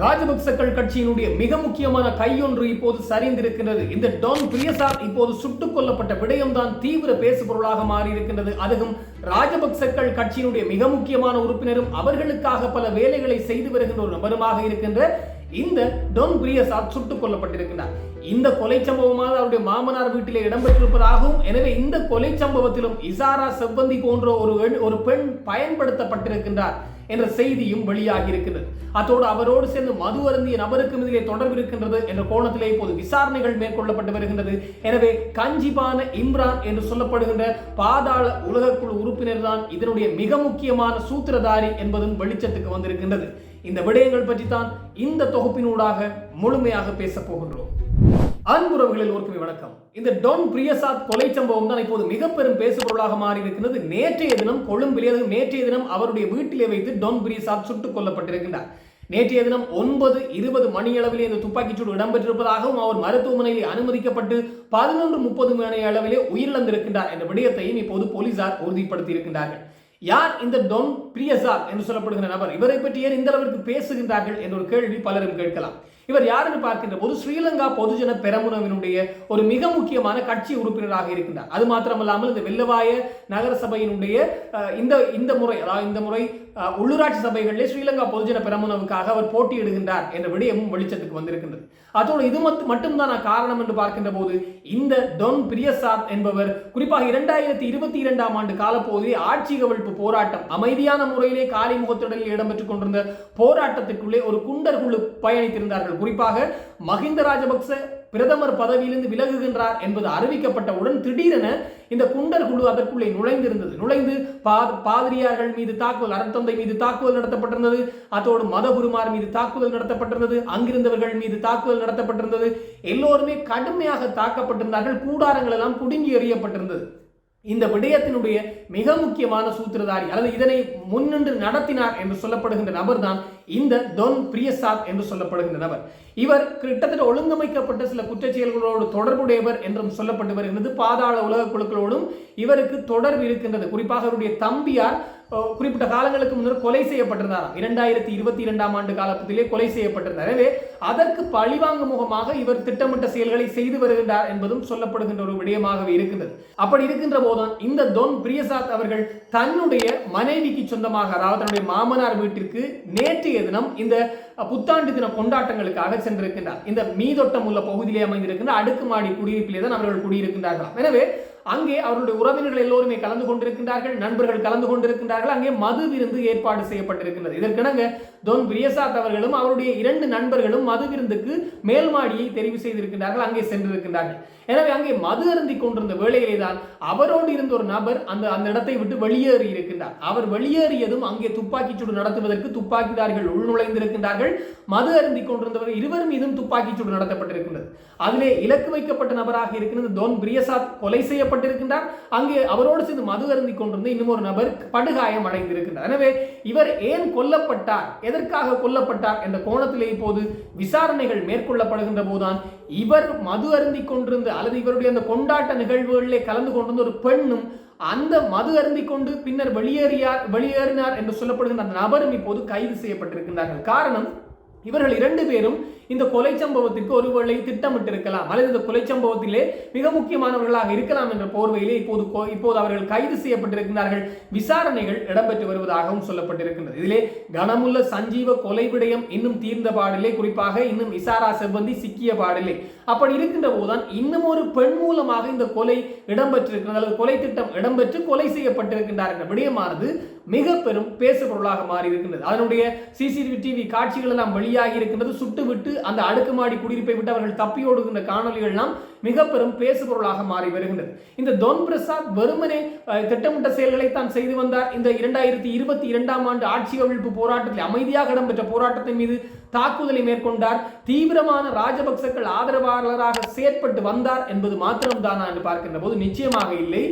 ராஜபக்சக்கள் கட்சியினுடைய மிக முக்கியமான கையொன்று இப்போது சரிந்திருக்கின்றது. இந்த டான் பிரியசாத் இப்போது சுட்டுக் கொல்லப்பட்ட விடயம்தான் தீவிர பேசுபொருளாக மாறியிருக்கின்றது. அதுவும் ராஜபக்சக்கள் கட்சியினுடைய மிக முக்கியமான உறுப்பினரும் அவர்களுக்காக பல வேலைகளை செய்து வருகின்ற ஒரு நபருமாக இருக்கின்ற இந்த டொன் பிரியசாத் சுட்டுக் கொல்லப்பட்டிருக்கிறார் இந்த கொலை சம்பவமாக அவருடைய மாமனார் வீட்டிலே இடம்பெற்றிருப்பதாகவும் எனவே இந்த கொலை சம்பவத்திலும் இசாரா செவ்வந்தி போன்ற ஒரு ஒரு பெண் பயன்படுத்தப்பட்டிருக்கின்றார் என்ற செய்தியும் வெளியாகி இருக்கிறது அத்தோடு அவரோடு சேர்ந்து மது அருந்திய நபருக்கும் இதிலே தொடர்பு இருக்கின்றது என்ற கோணத்திலே இப்போது விசாரணைகள் மேற்கொள்ளப்பட்டு வருகின்றது. எனவே கஞ்சிபான இம்ரான் என்று சொல்லப்படுகின்ற பாதாள உலகக்குழு உறுப்பினர் தான் இதனுடைய மிக முக்கியமான சூத்திரதாரி என்பதும் வெளிச்சத்துக்கு வந்திருக்கின்றது. இந்த விடயங்கள் பற்றி தான் இந்த தொகுப்பினூடாக முழுமையாக பேசப் போகின்றோம். அன்புறவுகளில் ஒருக்குமே வணக்கம். இந்த டொன் பிரியசாத் கொலை சம்பவம் தான் இப்போது மிக பெரும் பேசுபொருளாக மாறி இருக்கிறது நேற்றைய தினம் கொழும்பிலே நேற்றைய தினம் அவருடைய வீட்டிலே வைத்து டொன் பிரியசாத் சுட்டுக் கொல்லப்பட்டிருக்கின்றார். நேற்றைய தினம் ஒன்பது இருபது மணியளவிலே இந்த துப்பாக்கிச்சூடு இடம்பெற்றிருப்பதாகவும் அவர் மருத்துவமனையில் அனுமதிக்கப்பட்டு பதினொன்று முப்பது மணி அளவிலே உயிரிழந்திருக்கின்றார் என்ற விடயத்தையும் இப்போது போலீசார் உறுதிப்படுத்தி இருக்கின்றார்கள் யார் இந்த டொன் பிரியசாத் என்று சொல்லப்படுகிற நபர்? இவரை பற்றி ஏன் இந்த அளவிற்கு பேசுகின்றார்கள் என்ற ஒரு கேள்வி பலரும் கேட்கலாம். இவர் யார் என்று பார்க்கின்ற போது ஸ்ரீலங்கா பொதுஜன பெரமுனவினுடைய ஒரு மிக முக்கியமான கட்சி உறுப்பினராக இருக்கின்றார். அது மாத்திரமல்லாமல் இந்த வெள்ளவாய நகரசபையினுடைய அஹ், இந்த இந்த முறை அதாவது இந்த முறை உள்ளூராட்சி சபைகளிலே ஸ்ரீலங்கா பொதுஜன பெரமுனவுக்காக அவர் போட்டியிடுகின்றார் என்ற விடயமும் வெளிச்சத்துக்கு வந்திருக்கின்றது. அதோடு இது மட்- மட்டும்தான் காரணம் என்று பார்க்கின்ற போது இந்த டொன் பிரியசாத் என்பவர் குறிப்பாக இரண்டாயிரத்தி இருபத்தி இரண்டாம் ஆண்டு காலப்போதே ஆட்சி கவிழ்ப்பு போராட்டம் அமைதியான முறையிலே காலை முகத்திடலில் இடம்பெற்றுக் கொண்டிருந்த போராட்டத்திற்குள்ளே ஒரு குண்டர் குழு பயணித்திருந்தார்கள். குறிப்பாக மஹிந்த ராஜபக்ச பிரதமர் பதவியிலிருந்து விலகுகின்றார் என்பது அறிவிக்கப்பட்டவுடன் திடீரென இந்த குண்டர் குழு அதற்குள்ளே நுழைந்திருந்தது. நுழைந்து பா- பாதிரியார்கள் மீது தாக்குதல் அறத்தந்தை மீது தாக்குதல் நடத்தப்பட்டிருந்தது. அதோடு மதகுருமார் மீது தாக்குதல் நடத்தப்பட்டிருந்தது. அங்கிருந்தவர்கள் மீது தாக்குதல் நடத்தப்பட்டிருந்தது. எல்லோருமே கடுமையாக தாக்கப்பட்டிருந்தார்கள். கூடாரங்கள் எல்லாம் புடுங்கி எறியப்பட்டிருந்தது. இந்த விடயத்தினுடைய மிக முக்கியமான சூத்திரதாரி அல்லது இதனை முன்னின்று நடத்தினார் என்று சொல்லப்படுகின்ற நபர் தான் இந்த தொன் பிரியசாத் என்று சொல்லப்படுகின்ற நபர். இவர் கிட்டத்தட்ட ஒழுங்கமைக்கப்பட்ட சில குற்றச்செயல்களோடு தொடர்புடையவர் என்றும் சொல்லப்பட்டு வருகிறது. பாதாள உலக குழுக்களோடும் இவருக்கு தொடர்பு இருக்கின்றது. குறிப்பாக அவருடைய தம்பியார் குறிப்பிட்ட காலங்களுக்கு முன்னர் கொலை செய்யப்பட்டிருந்தார் இரண்டாயிரத்தி இருபத்தி இரண்டாம் ஆண்டு காலத்திலே கொலை செய்யப்பட்டிருந்தார். எனவே அதற்கு பழிவாங்கும் முகமாக இவர் திட்டமிட்ட செயல்களை செய்து வருகின்றார் என்பதும் சொல்லப்படுகின்ற ஒரு விடயமாகவே இருக்கின்றது. அப்படி இருக்கின்ற போதுதான் இந்த தொன் பிரியசாத் அவர்கள் தன்னுடைய மனைவிக்கு சொந்தமாக அதாவது தன்னுடைய மாமனார் வீட்டிற்கு நேற்றைய தினம் இந்த புத்தாண்டு தின கொண்டாட்டங்களுக்காக சென்றிருக்கின்றார். இந்த மீதொட்டம் உள்ள பகுதியிலே அமைந்திருக்கின்ற அடுக்குமாடி குடியிருப்பிலே தான் அவர்கள் குடியிருக்கின்றார்கள் எனவே அங்கே அவருடைய உறவினர்கள் எல்லோருமே கலந்து கொண்டிருக்கின்றார்கள் நண்பர்கள் கலந்து கொண்டிருக்கின்றார்கள். அங்கே மது விருந்து ஏற்பாடு செய்யப்பட்டிருக்கின்றது. இதற்கிணங்க தொன் பிரியசாத் அவர்களும் அவருடைய இரண்டு நண்பர்களும் மது விருந்துக்கு மேல்மாடியை தெரிவு செய்திருக்கின்றார்கள் அங்கே சென்றிருக்கின்றார்கள். எனவே அங்கே மது அருந்தி கொண்டிருந்த வேளையிலே தான் அவரோடு இருந்த ஒரு நபர் அந்த அந்த இடத்தை விட்டு வெளியேறி இருக்கின்றார். அவர் வெளியேறியதும் அங்கே துப்பாக்கிச்சூடு நடத்துவதற்கு துப்பாக்கிதாரிகள் உள்நுழைந்திருக்கின்றார்கள். மது அருந்தி கொண்டிருந்தவர் இருவர் மீதும் துப்பாக்கிச்சூடு நடத்தப்பட்டிருக்கின்றது. அதிலே இலக்கு வைக்கப்பட்ட நபராக இருக்கின்றது தோன் பிரியசாத் கொலை செய்யப்பட்டிருக்கின்றார். அங்கே அவரோடு சேர்ந்து மது அருந்தி கொண்டிருந்த இன்னும் ஒரு நபர் படுகாயம் அடைந்திருக்கின்றார். எனவே இவர் ஏன் கொல்லப்பட்டார்? எதற்காக கொல்லப்பட்டார்? என்ற கோணத்திலே இப்போது விசாரணைகள் மேற்கொள்ளப்படுகின்ற போதுதான் இவர் மது அருந்தி கொண்டிருந்த அல்லது இவருடைய அந்த கொண்டாட்ட நிகழ்வுகளிலே கலந்து கொண்டிருந்த ஒரு பெண்ணும் அந்த மது அருந்தி கொண்டு பின்னர் வெளியேறியார் வெளியேறினார் என்று சொல்லப்படுகின்ற அந்த நபரும் இப்போது கைது செய்யப்பட்டிருக்கின்றார்கள். காரணம் இவர்கள் இரண்டு பேரும் இந்த கொலை சம்பவத்திற்கு ஒருவேளை திட்டமிட்டிருக்கலாம். அல்லது இந்த கொலை சம்பவத்திலே மிக முக்கியமானவர்களாக இருக்கலாம் என்ற போர்வையிலே இப்போது இப்போது அவர்கள் கைது செய்யப்பட்டிருக்கிறார்கள் விசாரணைகள் இடம்பெற்று வருவதாகவும் சொல்லப்பட்டிருக்கின்றது. இதிலே கனமுள்ள சஞ்சீவ கொலை விடயம் இன்னும் தீர்ந்த பாடில்லை. குறிப்பாக இன்னும் இசாரா செவ்வந்தி சிக்கிய பாடில்லை. அப்படி இருக்கின்ற போதுதான் இன்னும் ஒரு பெண் மூலமாக இந்த கொலை இடம்பெற்றிருக்கிறது அல்லது கொலை திட்டம் இடம்பெற்று கொலை செய்யப்பட்டிருக்கின்றார் என்ற விடயமானது மிக பெரும் பேசுபொருளாக மாறி இருக்கின்றது அதனுடைய சிசிடிவி டிவி காட்சிகள் எல்லாம் வெளியாகி இருக்கின்றது. சுட்டுவிட்டு அந்த அடுக்குமாடி குடியிருப்பை விட்டு அவர்கள் தப்பியோடுகின்ற காணொலிகள் எல்லாம் மிக பெரும் பேசுபொருளாக மாறி வருகின்றது. இந்த தொன் பிரசாத் வெறுமனே திட்டமிட்ட செயல்களை தான் செய்து வந்தார். இந்த இரண்டாயிரத்தி இருபத்தி இரண்டாம் ஆண்டு ஆட்சி கவிழ்ப்பு போராட்டத்தில் அமைதியாக இடம்பெற்ற போராட்டத்தின் மீது தாக்குதலை மேற்கொண்டார். தீவிரமான ராஜபக்சக்கள் ஆதரவாளராக செயற்பட்டு வந்தார் என்பது மாத்திரம்தானா என்று பார்க்கின்ற போது நிச்சயமாக இல்லை.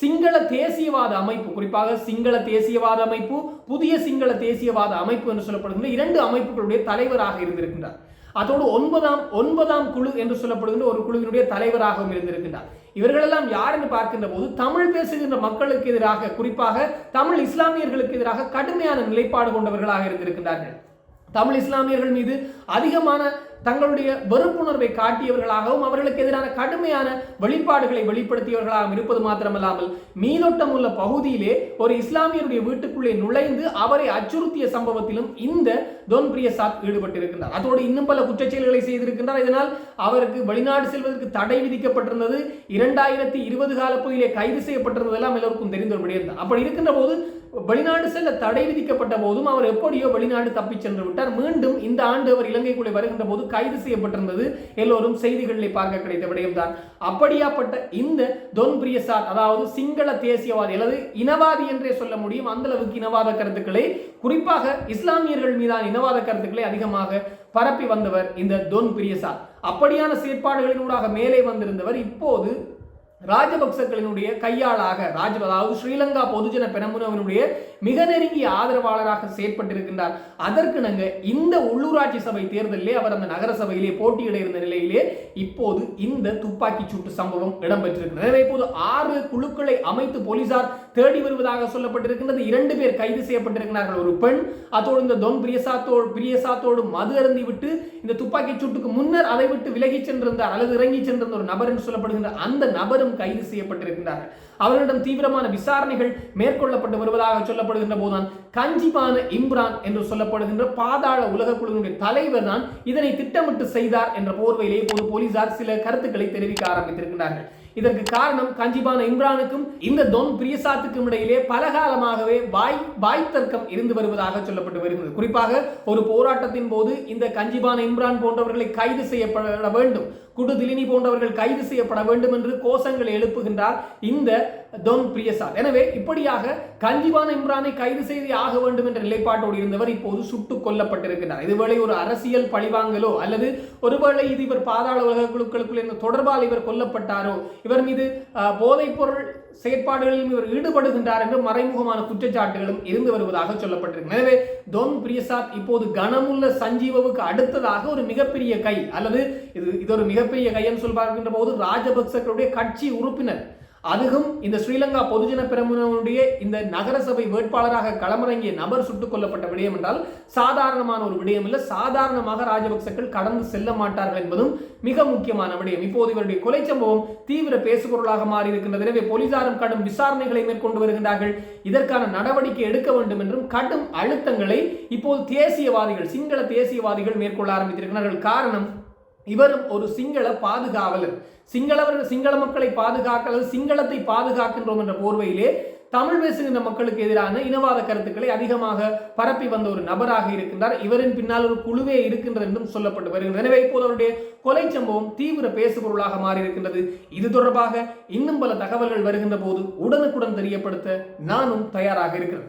சிங்கள தேசியவாத அமைப்பு குறிப்பாக சிங்கள தேசியவாத அமைப்பு புதிய சிங்கள தேசியவாத அமைப்பு என்று சொல்லப்படுகின்ற இரண்டு அமைப்புகளுடைய தலைவராக இருந்திருக்கின்றார். அதோடு ஒன்பதாம் ஒன்பதாம் குழு என்று சொல்லப்படுகின்ற ஒரு குழுவினுடைய தலைவராகவும் இருந்திருக்கின்றார். இவர்களெல்லாம் யார் என்று பார்க்கின்ற போது தமிழ் பேசுகின்ற மக்களுக்கு எதிராக குறிப்பாக தமிழ் இஸ்லாமியர்களுக்கு எதிராக கடுமையான நிலைப்பாடு கொண்டவர்களாக இருந்திருக்கின்றார்கள். தமிழ் இஸ்லாமியர்கள் மீது அதிகமான தங்களுடைய வெறுப்புணர்வை காட்டியவர்களாகவும் அவர்களுக்கு எதிரான கடுமையான வெளிப்பாடுகளை வெளிப்படுத்தியவர்களாகவும் இருப்பது மாத்திரமல்லாமல் மீதோட்டம் உள்ள பகுதியிலே ஒரு இஸ்லாமியருடைய வீட்டுக்குள்ளே நுழைந்து அவரை அச்சுறுத்திய சம்பவத்திலும் இந்த தொன் பிரியசாத் ஈடுபட்டிருக்கின்றார். அதோடு இன்னும் பல குற்றச்செயல்களை செய்திருக்கின்றார். இதனால் அவருக்கு வெளிநாடு செல்வதற்கு தடை விதிக்கப்பட்டிருந்தது. இரண்டாயிரத்தி இருபது கால பகுதியிலே கைது செய்யப்பட்டிருந்ததெல்லாம் எல்லோருக்கும் தெரிந்த ஒரு விடயம் தான் அப்படி இருக்கின்ற போது வெளிநாடு செல்ல தடை விதிக்கப்பட்ட போதும் அவர் எப்படியோ வெளிநாடு தப்பிச் சென்று விட்டார். மீண்டும் இந்த ஆண்டு அவர் இலங்கைக்குள்ளே வருகின்ற போது கைது செய்யப்பட்டிருந்தது. எல்லோரும் செய்திகளில் பார்க்க கிடைத்த விடயம்தான். அப்படியாப்பட்ட இந்த தொன் பிரியசார் அதாவது சிங்கள தேசியவாதி அல்லது இனவாதி என்றே சொல்ல முடியும். அந்த அளவுக்கு இனவாத கருத்துக்களை குறிப்பாக இஸ்லாமியர்கள் மீதான இனவாத கருத்துக்களை அதிகமாக பரப்பி வந்தவர் இந்த தொன் பிரியசார் அப்படியான செயற்பாடுகளினூடாக மேலே வந்திருந்தவர் இப்போது ராஜபக்சர்களினுடைய கையாளாக ராஜ அதாவது ஸ்ரீலங்கா பொதுஜன பெரம்புனவனுடைய மிக நெருங்கிய ஆதரவாளராக செயற்பட்டிருக்கின்றார். அதற்கு நாங்க இந்த உள்ளூராட்சி சபை தேர்தலிலே அவர் அந்த நகர சபையிலே போட்டியிட இருந்த நிலையிலே இப்போது இந்த துப்பாக்கி சூட்டு சம்பவம் இடம்பெற்றிருக்கிறது. எனவே இப்போது ஆறு குழுக்களை அமைத்து போலீசார் தேடி வருவதாக சொல்லப்பட்டிருக்கின்றது. இரண்டு பேர் கைது செய்யப்பட்டிருக்கிறார்கள். ஒரு பெண் அதோடு இந்த தொன் பிரியசாத்தோடு பிரியசாத்தோடு மது அருந்தி விட்டு இந்த துப்பாக்கி சூட்டுக்கு முன்னர் அதை விட்டு விலகி சென்றிருந்தார். அல்லது இறங்கி சென்றிருந்த ஒரு நபர் என்று சொல்லப்படுகின்ற அந்த நபரும் பலரும் கைது செய்யப்பட்டிருக்கின்றார்கள். அவர்களிடம் தீவிரமான விசாரணைகள் மேற்கொள்ளப்பட்டு வருவதாக சொல்லப்படுகின்ற போதுதான் கஞ்சிபான இம்ரான் என்று சொல்லப்படுகின்ற பாதாள உலக குழுவினுடைய தலைவர் தான் இதனை திட்டமிட்டு செய்தார் என்ற போர்வையிலே இப்போது போலீசார் சில கருத்துக்களை தெரிவிக்க ஆரம்பித்திருக்கிறார்கள் இதற்கு காரணம் கஞ்சிபான இம்ரானுக்கும் இந்த தொன் பிரியசாத்துக்கும் இடையிலே பலகாலமாகவே வாய் வாய் தர்க்கம் இருந்து வருவதாக சொல்லப்பட்டு வருகிறது. குறிப்பாக ஒரு போராட்டத்தின் போது இந்த கஞ்சிபான இம்ரான் போன்றவர்களை கைது செய்யப்பட வேண்டும். குடு திலினி போன்றவர்கள் கைது செய்யப்பட வேண்டும் என்று கோஷங்களை எழுப்புகின்றார் இந்த தொன் பிரியசாத் எனவே இப்படியாக கஞ்சிபான இம்ரானை கைது செய்து ஆக வேண்டும் என்ற நிலைப்பாட்டோடு இருந்தவர் இப்போது சுட்டுக் கொல்லப்பட்டிருக்கிறார் இதுவேளை ஒரு அரசியல் பழிவாங்கலோ அல்லது ஒருவேளை இது இவர் பாதாள உலக குழுக்களுக்குள் தொடர்பால் இவர் கொல்லப்பட்டாரோ இவர் மீது போதைப் பொருள் செயற்பாடுகளிலும் இவர் ஈடுபடுகின்றார் என்று மறைமுகமான குற்றச்சாட்டுகளும் இருந்து வருவதாக சொல்லப்பட்டிருக்கு எனவே தோம் பிரியசாத் இப்போது கனமுள்ள சஞ்சீவவுக்கு அடுத்ததாக ஒரு மிகப்பெரிய கை அல்லது இது இது ஒரு மிகப்பெரிய கை என்று போது ராஜபக்சர்களுடைய கட்சி உறுப்பினர் அதுவும் இந்த ஸ்ரீலங்கா பொதுஜன பெருமுனுடைய இந்த நகரசபை வேட்பாளராக களமிறங்கிய நபர் சுட்டுக் கொல்லப்பட்ட விடயம் என்றால் சாதாரணமான ஒரு விடயம் இல்லை. சாதாரணமாக ராஜபக்சக்கள் கடந்து செல்ல மாட்டார்கள் என்பதும் மிக முக்கியமான விடயம். இப்போது இவருடைய கொலை சம்பவம் தீவிர பேசுபொருளாக மாறி இருக்கின்றது எனவே போலீசாரும் கடும் விசாரணைகளை மேற்கொண்டு வருகின்றார்கள். இதற்கான நடவடிக்கை எடுக்க வேண்டும் என்றும் கடும் அழுத்தங்களை இப்போது தேசியவாதிகள் சிங்கள தேசியவாதிகள் மேற்கொள்ள ஆரம்பித்திருக்கிறார்கள். காரணம் இவரும் ஒரு சிங்கள பாதுகாவலர். சிங்களவர்கள் சிங்கள மக்களை பாதுகாக்கல் சிங்களத்தை பாதுகாக்கின்றோம் என்ற போர்வையிலே தமிழ் பேசுகின்ற மக்களுக்கு எதிரான இனவாத கருத்துக்களை அதிகமாக பரப்பி வந்த ஒரு நபராக இருக்கின்றார். இவரின் பின்னால் ஒரு குழுவே இருக்கின்றது என்றும் சொல்லப்பட்டு வருகிறது எனவே இப்போது அவருடைய கொலை சம்பவம் தீவிர பேசுபொருளாக மாறியிருக்கின்றது. இது தொடர்பாக இன்னும் பல தகவல்கள் வருகின்ற போது உடனுக்குடன் தெரியப்படுத்த நானும் தயாராக இருக்கிறேன்.